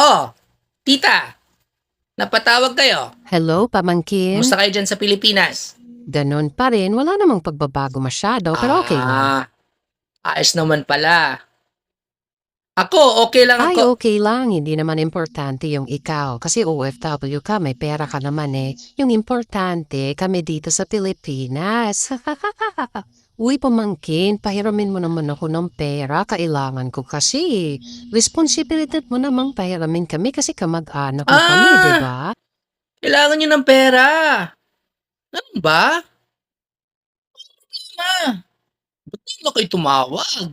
Oh, tita. Napatawag kayo. Hello, pamangkin? Musta kayo dyan sa Pilipinas? Ganon pa rin. Wala namang pagbabago masyado, pero okay lang. Ah, ayos naman pala. Ako, okay lang Ay, ako. okay lang. Hindi naman importante yung ikaw. Kasi OFW ka, may pera ka naman eh. Yung importante, kami dito sa Pilipinas. Uy, pamangkin, pahiramin mo naman ako ng pera. Kailangan ko kasi. Responsibilidad mo namang pahiramin kami kasi kamag-anak mo kami, Ah! di ba? Kailangan nyo ng pera. Ganun ba? Ma, ba't di ba kayo tumawag?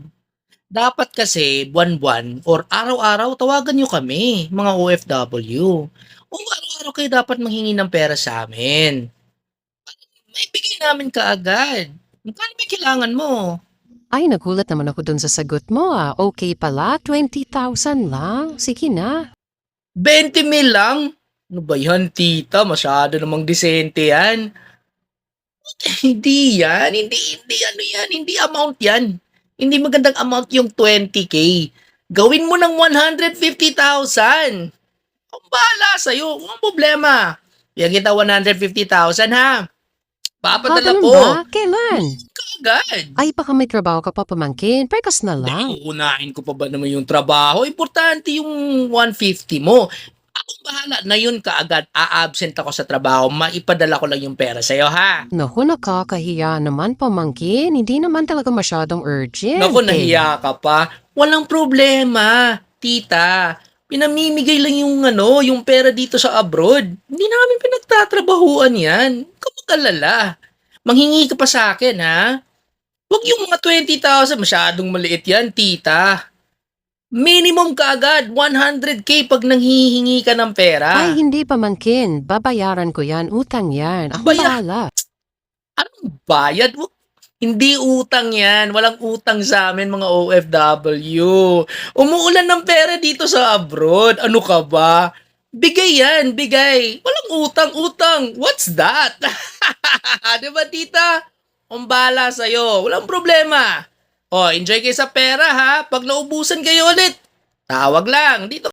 Dapat kasi buwan-buwan or araw-araw tawagan nyo kami, mga OFW. O araw-araw kayo dapat manghingi ng pera sa amin. May bigay namin kaagad. Magkano may kailangan mo? Ay, nagulat naman ako dun sa sagot mo ah. Okay pala, 20,000 lang. Sige na. 20 mil lang? Ano ba yan, tita? Masyado namang disente yan. hindi yan. Hindi, hindi ano yan. Hindi amount yan. Hindi magandang amount yung 20k. Gawin mo ng 150,000. Ang bahala sa'yo. Kung ang problema. Bigyan kita 150,000 ha. Papadala ganun ko. ba? Kailan? Agad. Ay, baka may trabaho ka pa pamangkin. Prekas na lang. Hindi, uunahin ko pa ba naman yung trabaho? Importante yung 150 mo. Ako bahala na yun kaagad. A-absent ako sa trabaho. Maipadala ko lang yung pera sa'yo, ha? Naku, nakakahiya naman pamangkin. Hindi naman talaga masyadong urgent. Naku, eh. nahiya ka pa. Walang problema, tita. Pinamimigay lang yung ano, yung pera dito sa abroad. Hindi namin pinagtatrabahuan yan. Ka mag-alala. Manghingi ka pa sa akin, ha? Huwag yung mga 20,000. Masyadong maliit yan, tita. Minimum ka agad, 100k pag nanghihingi ka ng pera. Ay, hindi pamangkin. Babayaran ko yan. Utang yan. Ako Baya- bahala. Anong bayad? Wag- Hindi utang yan. Walang utang sa amin, mga OFW. Umuulan ng pera dito sa abroad. Ano ka ba? Bigay yan, bigay. Walang utang, utang. What's that? Di ba, tita? Ang bala sa'yo. Walang problema. O, enjoy kayo sa pera, ha? Pag naubusan kayo ulit, tawag lang. Dito